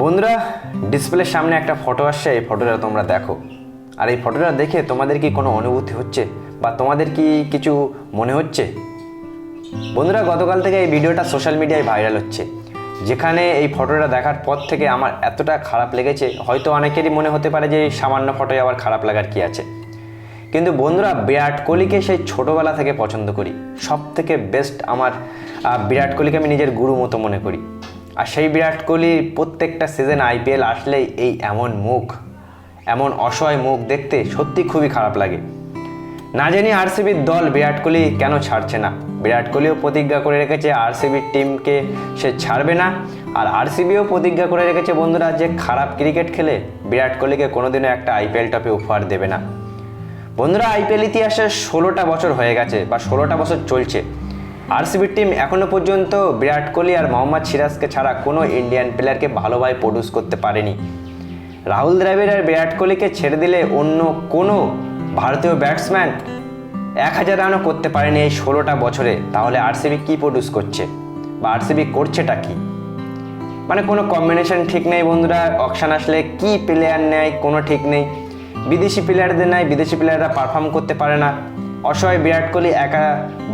বন্ধুরা ডিসপ্লের সামনে একটা ফটো আসছে, এই ফটোটা তোমরা দেখো। আর এই ফটোটা দেখে তোমাদের কি কোনো অনুভূতি হচ্ছে? বা তোমাদের কি কিছু মনে হচ্ছে? বন্ধুরা, গতকাল থেকে এই ভিডিওটা সোশ্যাল মিডিয়ায় ভাইরাল হচ্ছে। যেখানে এই ফটোটা দেখার পর থেকে আমার এতটা খারাপ লেগেছে, হয়তো অনেকেরই মনে হতে পারে যে সামান্য ফটোয় আবার খারাপ লাগার কি আছে। কিন্তু বন্ধুরা, বিরাট কোহলিকে সেই ছোটোবেলা থেকে পছন্দ করি। সব থেকে বেস্ট আমার বিরাট কোহলিকে আমি নিজের গুরু মতো মনে করি। আর সেই বিরাট কোহলির প্রত্যেকটা সিজন আইপিএল আসলেই এই এমন মুখ, এমন অসহায় মুখ দেখতে সত্যি খুবই খারাপ লাগে। না জানি আরসিবির দল বিরাট কোহলি কেন ছাড়ছে না। বিরাট কোহলিও প্রতিজ্ঞা করে রেখেছে আরসিবির টিমকে সে ছাড়বে না। আর আরসিবিও প্রতিজ্ঞা করে রেখেছে বন্ধুরা যে খারাপ ক্রিকেট খেলে বিরাট কোহলিকে কোনোদিনও একটা আইপিএল টপে উপহার দেবে না। বন্ধুরা আইপিএল ইতিহাসে ষোলোটা বছর হয়ে গেছে বা ষোলোটা বছর চলছে। আরসিবির টিম এখনও পর্যন্ত বিরাট কোহলি আর মোহাম্মদ সিরাজকে ছাড়া কোনো ইন্ডিয়ান প্লেয়ারকে ভালোভাবে প্রডিউস করতে পারেনি। রাহুল দ্রাবিড় আর বিরাট কোহলিকে ছেড়ে দিলে অন্য কোনো ভারতীয় ব্যাটসম্যান এক হাজার রানও করতে পারেনি এই ষোলোটা বছরে। তাহলে আরসিবি কী প্রডিউস করছে? বা আরসিবি করছেটা কী? মানে কোনো কম্বিনেশন ঠিক নেই বন্ধুরা অকশান আসলে কি প্লেয়ার নেয় কোনো ঠিক নেই। বিদেশি প্লেয়ারদের নেয় বিদেশি প্লেয়াররা পারফর্ম করতে পারে না। অসহায় বিরাট কোহলি একা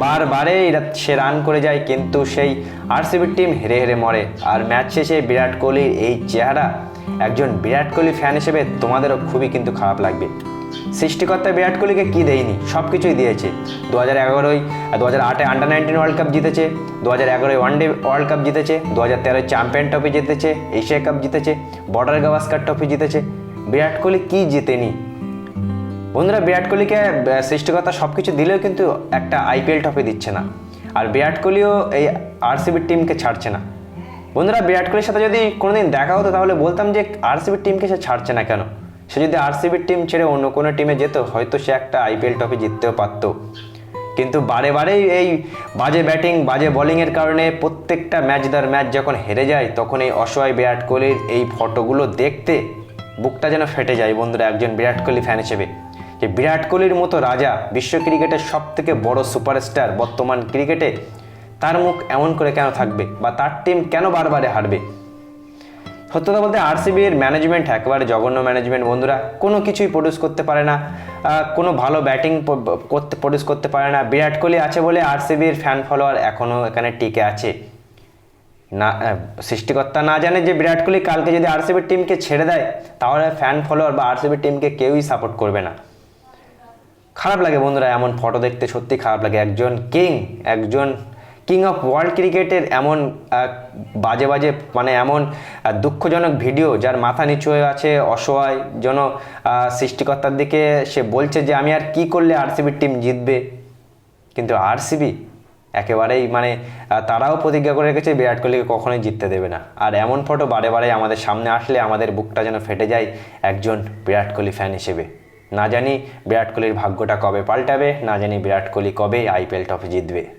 বারবারে সে রান করে যায়, কিন্তু সেই আরসিবির টিম হেরে হেরে মরে। আর ম্যাচ শেষে বিরাট কোহলির এই চেহারা একজন বিরাট কোহলি ফ্যান হিসেবে তোমাদেরও খুবই কিন্তু খারাপ লাগবে। সৃষ্টিকর্তা বিরাট কোহলিকে কী দেয়নি? সব কিছুই দিয়েছে। দু হাজার এগারোয়, দু হাজার আটে আন্ডার নাইনটিন ওয়ার্ল্ড কাপ জিতেছে, দু হাজার এগারোয় ওয়ান ডে ওয়ার্ল্ড কাপ জিতেছে, দু হাজার তেরোয় চ্যাম্পিয়ন ট্রফি জিতেছে এশিয়া কাপ জিতেছে বর্ডার গাভাস্কার ট্রফি জিতেছে। বিরাট কোহলি কী জিতেনি? বন্ধুরা বিরাট কোহলিকে আহ, সৃষ্টিকর্তা সব কিছু দিলেও কিন্তু একটা আইপিএল ট্রফি দিচ্ছে না। আর বিরাট কোহলিও এই আরসিবির টিমকে ছাড়ছে না। বন্ধুরা বিরাট কোহলির সাথে যদি কোনোদিন দেখা হতো তাহলে বলতাম যে আরসিবির টিমকে সে ছাড়ছে না কেন? সে যদি আরসিবির টিম ছেড়ে অন্য কোনো টিমে যেত হয়তো সে একটা আইপিএল ট্রফি জিততেও পারতো। কিন্তু বারে বারেই এই বাজে ব্যাটিং বাজে বোলিংয়ের কারণে প্রত্যেকটা ম্যাচ দর ম্যাচ যখন হেরে যায় তখন এই অসহায় বিরাট কোহলির এই ফটোগুলো দেখতে বুকটা যেন ফেটে যায় বন্ধুরা একজন বিরাট কোহলি ফ্যান হিসেবে। যে বিরাট কোহলির মতো রাজা বিশ্ব ক্রিকেটের সব থেকে বড় সুপারস্টার বর্তমান ক্রিকেটে, তার মুখ এমন করে কেন থাকবে বা তার টিম কেন বারবারে হারবে? সত্যতা বলতে আরসিবির ম্যানেজমেন্ট একেবারে জঘন্য ম্যানেজমেন্ট বন্ধুরা, কোনো কিছুই প্রডিউস করতে পারে না কোনো ভালো ব্যাটিং করতে প্রডিউস করতে পারে না। বিরাট কোহলি আছে বলে আরসিবির ফ্যান ফলোয়ার এখনও এখানে টিকে আছে। না সৃষ্টিকর্তা না জানে যে বিরাট কোহলি কালকে যদি আরসিবির টিমকে ছেড়ে দেয়, তাহলে ফ্যান ফলোয়ার বা আরসিবির টিমকে কেউই সাপোর্ট করবে না। খারাপ লাগে বন্ধুরা, এমন ফটো দেখতে সত্যি খারাপ লাগে। একজন কিং একজন কিং অফ ওয়ার্ল্ড ক্রিকেটের এমন বাজে বাজে মানে এমন দুঃখজনক ভিডিও যার মাথা নিচু হয়ে আছে অসহায় যেন সৃষ্টিকর্তার দিকে সে বলছে যে, আমি আর কি করলে আরসিবির টিম জিতবে? কিন্তু আরসিবি একেবারেই মানে তারাও প্রতিজ্ঞা করে রেখেছে, বিরাট কোহলিকে কখনোই জিততে দেবে না। আর এমন ফটো বারে বারে আমাদের সামনে আসলে আমাদের বুকটা যেন ফেটে যায় একজন বিরাট কোহলি ফ্যান হিসেবে। না জানি বিরাট কোহলির ভাগ্যটা কবে পাল্টাবে, না জানি বিরাট কোহলি কবে আইপিএল ট্রফি জিতবে।